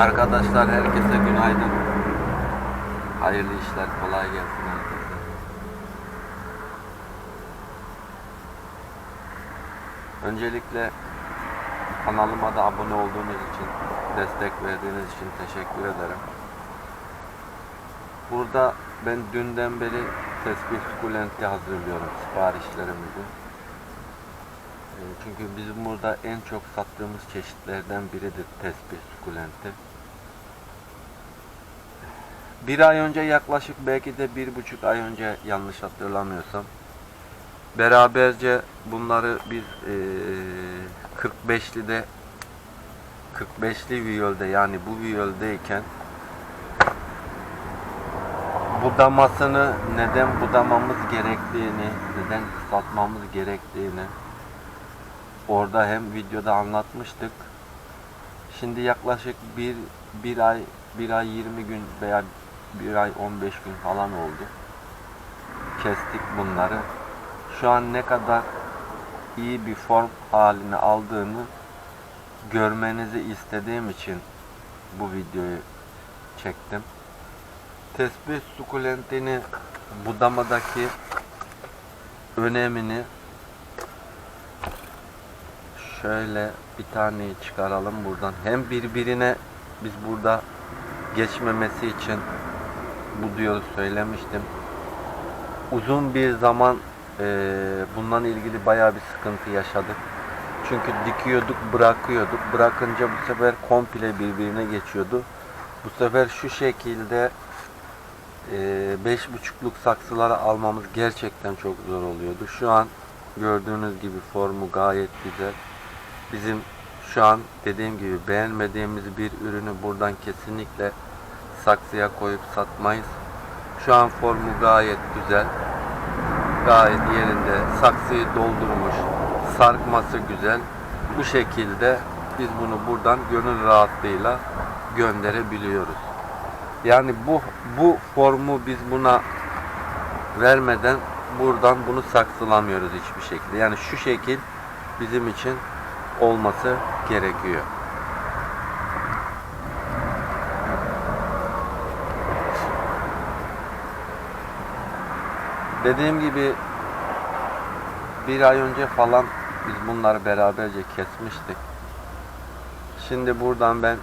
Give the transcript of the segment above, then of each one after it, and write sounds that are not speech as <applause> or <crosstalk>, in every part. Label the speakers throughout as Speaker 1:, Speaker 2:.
Speaker 1: Arkadaşlar herkese günaydın. Hayırlı işler, kolay gelsin herkese. Öncelikle kanalıma da abone olduğunuz için, destek verdiğiniz için teşekkür ederim. Burada ben dünden beri tespih sukulenti hazırlıyorum siparişlerimizi. Ee, Çünkü bizim burada en çok sattığımız çeşitlerden biridir tespih sukulenti. Bir ay önce yaklaşık belki de bir buçuk ay önce yanlış hatırlamıyorsam beraberce bunları biz eee 45'lide 45'li viyolde yani bu viyoldeyken budamasını neden budamamız gerektiğini, neden kısaltmamız gerektiğini orada hem videoda anlatmıştık. Şimdi yaklaşık bir, bir ay, bir ay 20 gün veya bir ay 15 gün falan oldu. Kestik bunları. Şu an ne kadar iyi bir form haline aldığını görmenizi istediğim için bu videoyu çektim. Tesbih sukulentini budamadaki önemini şöyle bir taneyi çıkaralım buradan. Hem birbirine biz burada geçmemesi için bu diyoru söylemiştim. Uzun bir zaman eee bundan ilgili bayağı bir sıkıntı yaşadık. Çünkü dikiyorduk, bırakıyorduk. Bırakınca bu sefer komple birbirine geçiyordu. Bu sefer şu şekilde eee, beş buçukluk saksıları almamız gerçekten çok zor oluyordu. Şu an gördüğünüz gibi formu gayet güzel. Bizim şu an dediğim gibi beğenmediğimiz bir ürünü buradan kesinlikle saksıya koyup satmayız. Şu an formu gayet güzel. Gayet yerinde. Saksıyı doldurmuş. Sarkması güzel. Bu şekilde biz bunu buradan gönül rahatlığıyla gönderebiliyoruz. Yani bu bu formu biz buna vermeden buradan bunu saksılamıyoruz hiçbir şekilde. Yani şu şekil bizim için olması gerekiyor. Dediğim gibi bir ay önce falan biz bunları beraberce kesmiştik. Şimdi buradan ben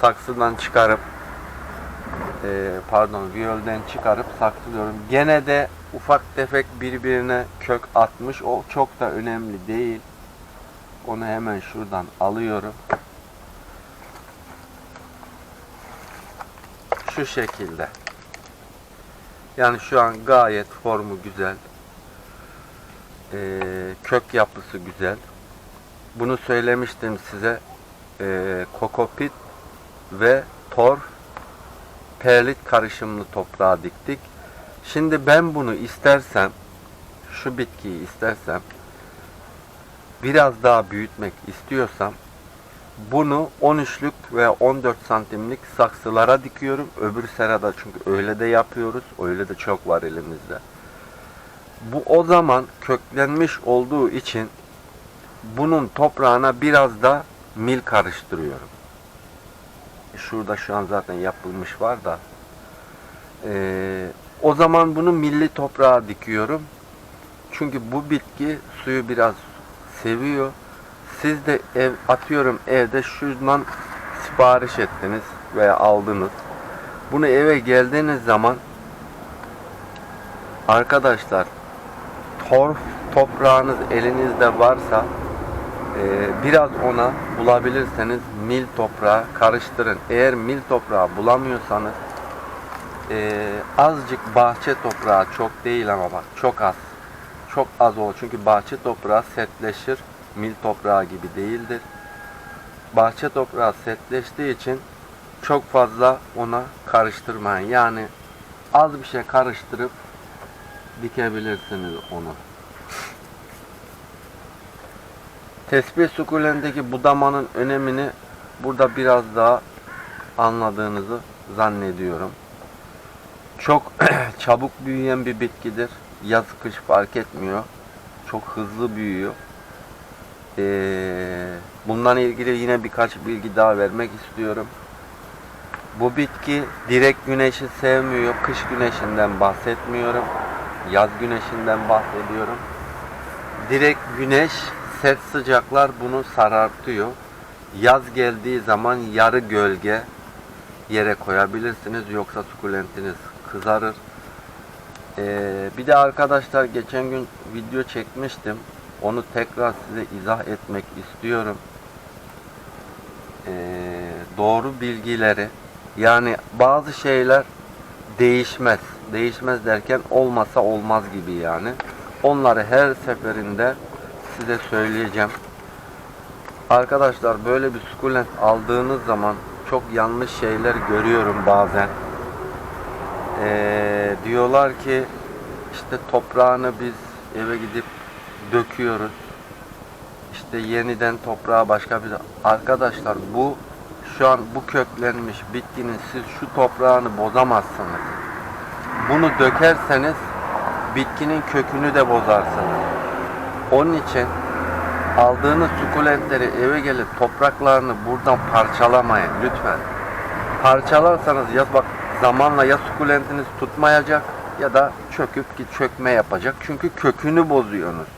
Speaker 1: saksıdan çıkarıp eee, pardon viyolden çıkarıp saksılıyorum. Gene de ufak tefek birbirine kök atmış. O çok da önemli değil. Onu hemen şuradan alıyorum. Şu şekilde. Yani şu an gayet formu güzel. Ee, kök yapısı güzel. Bunu söylemiştim size. Ee, kokopit ve torf perlit karışımlı toprağa diktik. Şimdi ben bunu istersem şu bitkiyi istersem biraz daha büyütmek istiyorsam bunu 13'lük veya 14 santimlik saksılara dikiyorum. Öbür serada çünkü öyle de yapıyoruz. Öyle de çok var elimizde. Bu o zaman köklenmiş olduğu için bunun toprağına biraz da mil karıştırıyorum. Şurada şu an zaten yapılmış var da. Ee, o zaman bunu milli toprağa dikiyorum. Çünkü bu bitki suyu biraz seviyor. Siz de ev atıyorum evde şundan sipariş ettiniz veya aldınız. Bunu eve geldiğiniz zaman arkadaşlar torf toprağınız elinizde varsa e, biraz ona bulabilirseniz mil toprağı karıştırın. Eğer mil toprağı bulamıyorsanız e, azıcık bahçe toprağı çok değil ama bak çok az. Çok az olur. Çünkü bahçe toprağı sertleşir. Mil toprağı gibi değildir. Bahçe toprağı sertleştiği için çok fazla ona karıştırmayın. Yani az bir şey karıştırıp dikebilirsiniz onu. Tespih sukulendeki budamanın önemini burada biraz daha anladığınızı zannediyorum. Çok <clears throat> çabuk büyüyen bir bitkidir. Yaz kış fark etmiyor. Çok hızlı büyüyor. Ee, bundan ilgili yine birkaç bilgi daha vermek istiyorum. Bu bitki direkt güneşi sevmiyor. Kış güneşinden bahsetmiyorum. Yaz güneşinden bahsediyorum. Direkt güneş, sert sıcaklar bunu sarartıyor. Yaz geldiği zaman yarı gölge yere koyabilirsiniz. Yoksa sukulentiniz kızarır. Ee, bir de arkadaşlar geçen gün video çekmiştim. Onu tekrar size izah etmek istiyorum. Ee, doğru bilgileri yani bazı şeyler değişmez. Değişmez derken olmasa olmaz gibi yani. Onları her seferinde size söyleyeceğim. Arkadaşlar böyle bir sukulent aldığınız zaman çok yanlış şeyler görüyorum bazen. Ee, diyorlar ki işte toprağını biz eve gidip döküyoruz. İşte yeniden toprağa başka bir arkadaşlar bu şu an bu köklenmiş bitkinin siz şu toprağını bozamazsınız. Bunu dökerseniz bitkinin kökünü de bozarsınız. Onun için aldığınız sukulentleri eve gelip topraklarını buradan parçalamayın lütfen. Parçalarsanız ya bak zamanla ya sukulentiniz tutmayacak ya da çöküp ki çökme yapacak. Çünkü kökünü bozuyorsunuz.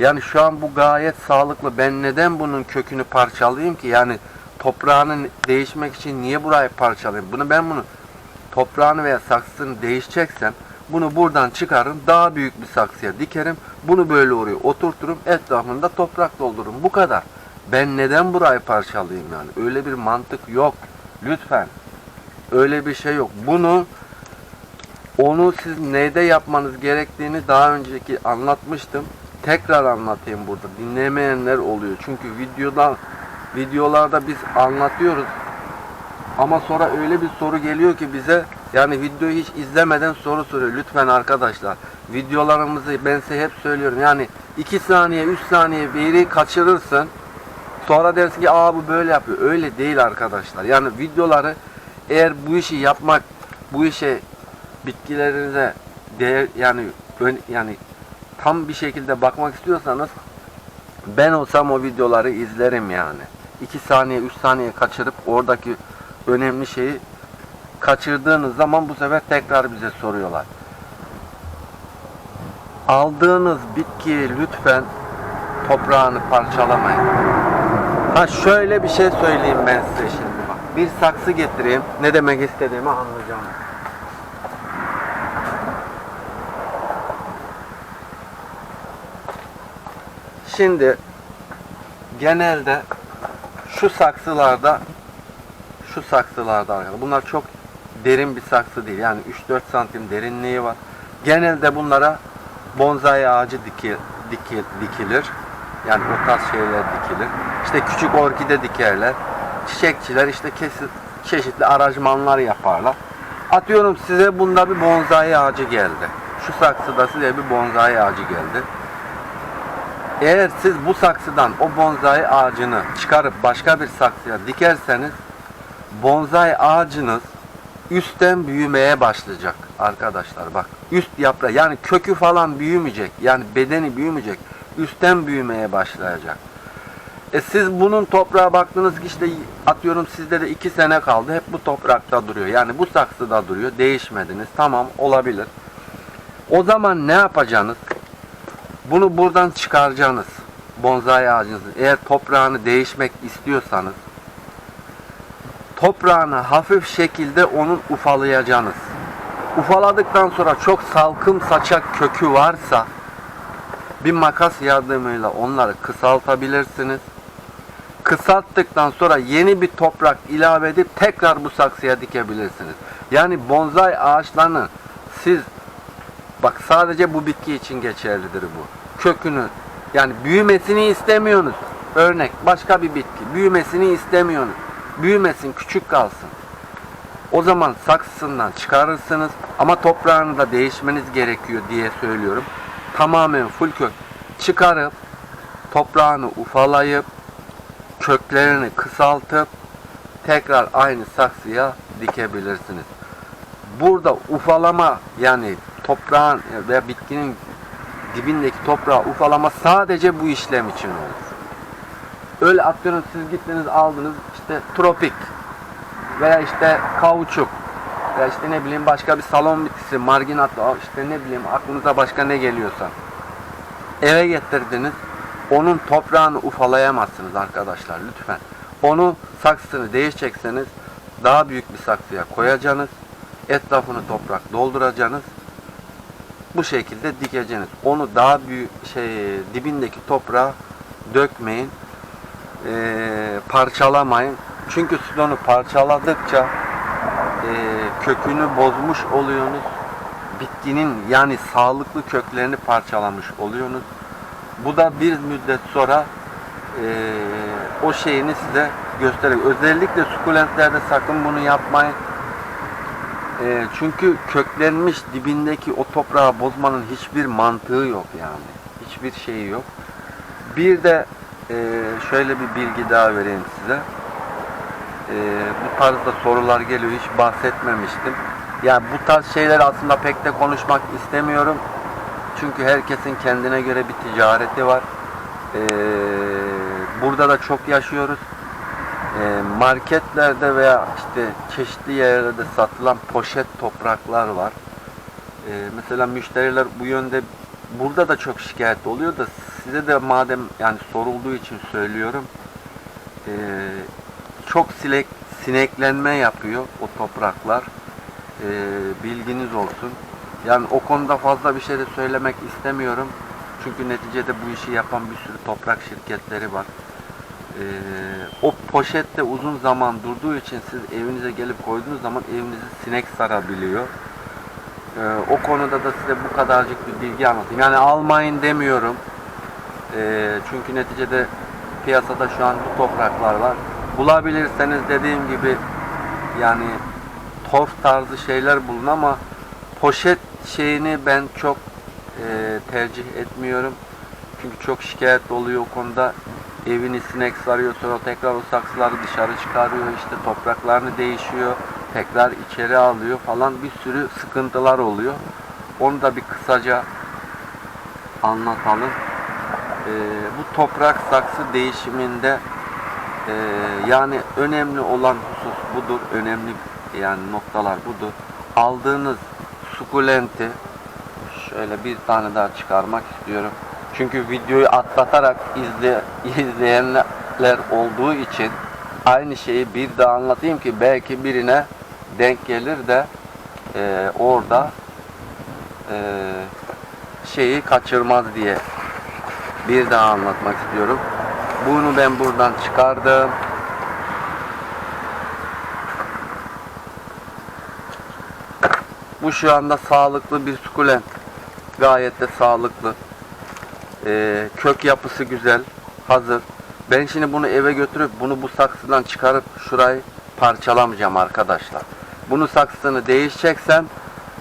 Speaker 1: Yani şu an bu gayet sağlıklı. Ben neden bunun kökünü parçalayayım ki? Yani toprağını değişmek için niye burayı parçalayayım? Bunu ben bunu toprağını veya saksısını değişeceksem bunu buradan çıkarırım. Daha büyük bir saksıya dikerim. Bunu böyle oraya oturturum. Etrafında toprak doldururum. Bu kadar. Ben neden burayı parçalayayım yani? Öyle bir mantık yok. Lütfen. Öyle bir şey yok. Bunu onu siz neyde yapmanız gerektiğini daha önceki anlatmıştım. Tekrar anlatayım burada. Dinlemeyenler oluyor. Çünkü videodan videolarda biz anlatıyoruz. Ama sonra öyle bir soru geliyor ki bize yani videoyu hiç izlemeden soru soruyor. Lütfen arkadaşlar videolarımızı ben size hep söylüyorum. Yani 2 saniye 3 saniye bir yeri kaçırırsın. Sonra dersin ki aa bu böyle yapıyor. Öyle değil arkadaşlar. Yani videoları eğer bu işi yapmak bu işe bitkilerinize değer yani yani tam bir şekilde bakmak istiyorsanız ben olsam o videoları izlerim yani. 2 saniye 3 saniye kaçırıp oradaki önemli şeyi kaçırdığınız zaman bu sefer tekrar bize soruyorlar. Aldığınız bitkiyi lütfen toprağını parçalamayın. Ha şöyle bir şey söyleyeyim ben size şimdi bak. Bir saksı getireyim. Ne demek istediğimi anlayacağım. Şimdi genelde şu saksılarda şu saksılarda arkadaşlar bunlar çok derin bir saksı değil. Yani 3-4 santim derinliği var. Genelde bunlara bonsai ağacı diki, diki, dikilir. Yani o tarz şeyler dikilir. İşte küçük orkide dikerler. Çiçekçiler işte kesit, çeşitli aranjmanlar yaparlar. Atıyorum size bunda bir bonsai ağacı geldi. Şu saksıda size bir bonsai ağacı geldi. Eğer siz bu saksıdan o bonsai ağacını çıkarıp başka bir saksıya dikerseniz bonsai ağacınız üstten büyümeye başlayacak arkadaşlar bak. Üst yaprağı yani kökü falan büyümeyecek yani bedeni büyümeyecek üstten büyümeye başlayacak. E siz bunun toprağa baktınız ki işte atıyorum sizde de iki sene kaldı hep bu toprakta duruyor. Yani bu saksıda duruyor değişmediniz tamam olabilir. O zaman ne yapacaksınız bunu buradan çıkaracaksınız bonsai ağacınızın eğer toprağını değişmek istiyorsanız toprağını hafif şekilde onun ufalayacaksınız. Ufaladıktan sonra çok salkım saçak kökü varsa bir makas yardımıyla onları kısaltabilirsiniz. Kısalttıktan sonra yeni bir toprak ilave edip tekrar bu saksıya dikebilirsiniz. Yani bonsai ağaçlarını siz bak sadece bu bitki için geçerlidir bu. Kökünü yani büyümesini istemiyorsunuz. Örnek başka bir bitki büyümesini istemiyorsunuz büyümesin, küçük kalsın. O zaman saksısından çıkarırsınız ama toprağını da değişmeniz gerekiyor diye söylüyorum. Tamamen full kök çıkarıp toprağını ufalayıp köklerini kısaltıp tekrar aynı saksıya dikebilirsiniz. Burada ufalama yani toprağın veya bitkinin dibindeki toprağı ufalama sadece bu işlem için olur. Öyle atıyorum siz gittiniz aldınız işte tropik veya işte kauçuk veya işte ne bileyim başka bir salon bitkisi, marginat işte ne bileyim aklınıza başka ne geliyorsa eve getirdiniz. Onun toprağını ufalayamazsınız arkadaşlar lütfen. Onu saksısını değişecekseniz daha büyük bir saksıya koyacaksınız. Etrafını toprak dolduracaksınız. Bu şekilde dikeceksiniz. Onu daha büyük şey dibindeki toprağa dökmeyin. Ee, parçalamayın. Çünkü siz onu parçaladıkça e, kökünü bozmuş oluyorsunuz. Bitkinin yani sağlıklı köklerini parçalamış oluyorsunuz. Bu da bir müddet sonra e, o şeyini size gösteriyor. Özellikle sukulentlerde sakın bunu yapmayın. E, çünkü köklenmiş dibindeki o toprağı bozmanın hiçbir mantığı yok yani. Hiçbir şeyi yok. Bir de e, şöyle bir bilgi daha vereyim size. E, bu tarzda sorular geliyor. Hiç bahsetmemiştim. Yani bu tarz şeyler aslında pek de konuşmak istemiyorum. Çünkü herkesin kendine göre bir ticareti var. Ee, burada da çok yaşıyoruz. Ee, marketlerde veya işte çeşitli yerlerde satılan poşet topraklar var. Ee, mesela müşteriler bu yönde burada da çok şikayet oluyor da size de madem yani sorulduğu için söylüyorum. Ee, çok sinek, sineklenme yapıyor o topraklar. Bilginiz olsun. Yani o konuda fazla bir şey de söylemek istemiyorum. Çünkü neticede bu işi yapan bir sürü toprak şirketleri var. Ee, o poşette uzun zaman durduğu için siz evinize gelip koyduğunuz zaman evinizi sinek sarabiliyor. Ee, o konuda da size bu kadarcık bir bilgi anlatayım. Yani almayın demiyorum. Ee, çünkü neticede piyasada şu an bu topraklar var. Bulabilirseniz dediğim gibi yani torf tarzı şeyler bulun ama poşet şeyini ben çok e, tercih etmiyorum. Çünkü çok şikayet oluyor o konuda. Evini sinek sarıyor sonra tekrar o saksıları dışarı çıkarıyor işte topraklarını değişiyor. Tekrar içeri alıyor falan bir sürü sıkıntılar oluyor. Onu da bir kısaca anlatalım. E, bu toprak saksı değişiminde e, yani önemli olan husus budur. Önemli yani noktalar budur. Aldığınız sukulenti şöyle bir tane daha çıkarmak istiyorum. Çünkü videoyu atlatarak izle, izleyenler olduğu için aynı şeyi bir daha anlatayım ki belki birine denk gelir de e, orada e, şeyi kaçırmaz diye bir daha anlatmak istiyorum. Bunu ben buradan çıkardım. Bu şu anda sağlıklı bir sukulent. Gayet de sağlıklı. Ee, kök yapısı güzel. Hazır. Ben şimdi bunu eve götürüp bunu bu saksıdan çıkarıp şurayı parçalamayacağım arkadaşlar. Bunu saksısını değişeceksem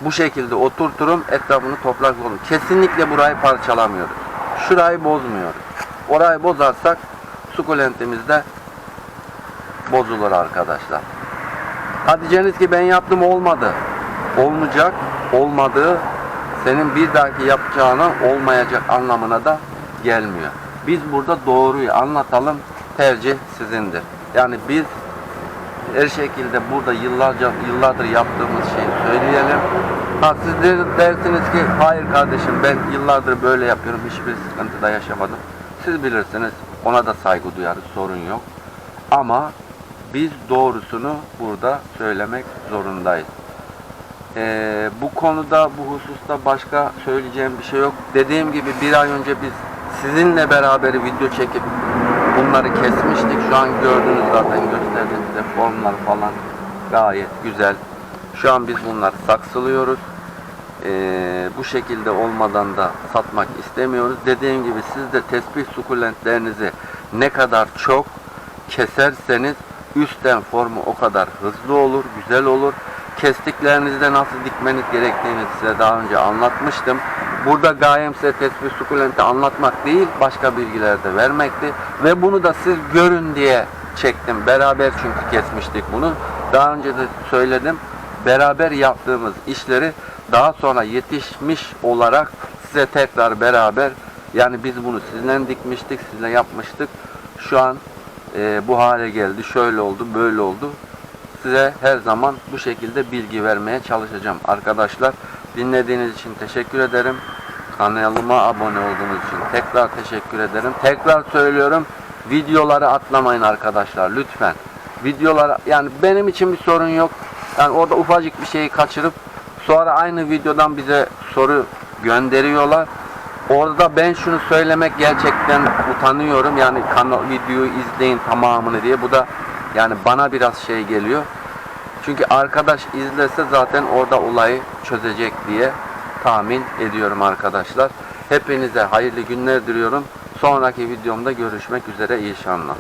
Speaker 1: bu şekilde oturturum etrafını toprak dolu. Kesinlikle burayı parçalamıyoruz. Şurayı bozmuyoruz. Orayı bozarsak sukulentimiz de bozulur arkadaşlar. Hadi ki ben yaptım olmadı. Olmayacak, olmadığı senin bir dahaki yapacağına olmayacak anlamına da gelmiyor. Biz burada doğruyu anlatalım, tercih sizindir. Yani biz her şekilde burada yıllarca yıllardır yaptığımız şeyi söyleyelim. Ha siz de- dersiniz ki hayır kardeşim ben yıllardır böyle yapıyorum hiçbir sıkıntı da yaşamadım. Siz bilirsiniz ona da saygı duyarız sorun yok. Ama biz doğrusunu burada söylemek zorundayız. Ee, bu konuda bu hususta başka söyleyeceğim bir şey yok. Dediğim gibi bir ay önce biz sizinle beraber video çekip bunları kesmiştik. Şu an gördüğünüz zaten gösterdim size formlar falan gayet güzel. Şu an biz bunları saksılıyoruz. Ee, bu şekilde olmadan da satmak istemiyoruz. Dediğim gibi siz de tespih sukulentlerinizi ne kadar çok keserseniz üstten formu o kadar hızlı olur, güzel olur. Kestiklerinizde nasıl dikmeniz gerektiğini size daha önce anlatmıştım. Burada gayem size tespih sukulenti anlatmak değil, başka bilgiler de vermekti. Ve bunu da siz görün diye çektim. Beraber çünkü kesmiştik bunu. Daha önce de söyledim. Beraber yaptığımız işleri daha sonra yetişmiş olarak size tekrar beraber yani biz bunu sizinle dikmiştik, sizinle yapmıştık. şu an e, bu hale geldi, şöyle oldu, böyle oldu. Size her zaman bu şekilde bilgi vermeye çalışacağım arkadaşlar. Dinlediğiniz için teşekkür ederim. Kanalıma abone olduğunuz için tekrar teşekkür ederim. Tekrar söylüyorum. Videoları atlamayın arkadaşlar lütfen. Videolar yani benim için bir sorun yok. Yani orada ufacık bir şeyi kaçırıp sonra aynı videodan bize soru gönderiyorlar. Orada ben şunu söylemek gerçekten utanıyorum. Yani kanal videoyu izleyin tamamını diye. Bu da yani bana biraz şey geliyor. Çünkü arkadaş izlese zaten orada olayı çözecek diye tahmin ediyorum arkadaşlar. Hepinize hayırlı günler diliyorum. Sonraki videomda görüşmek üzere inşallah.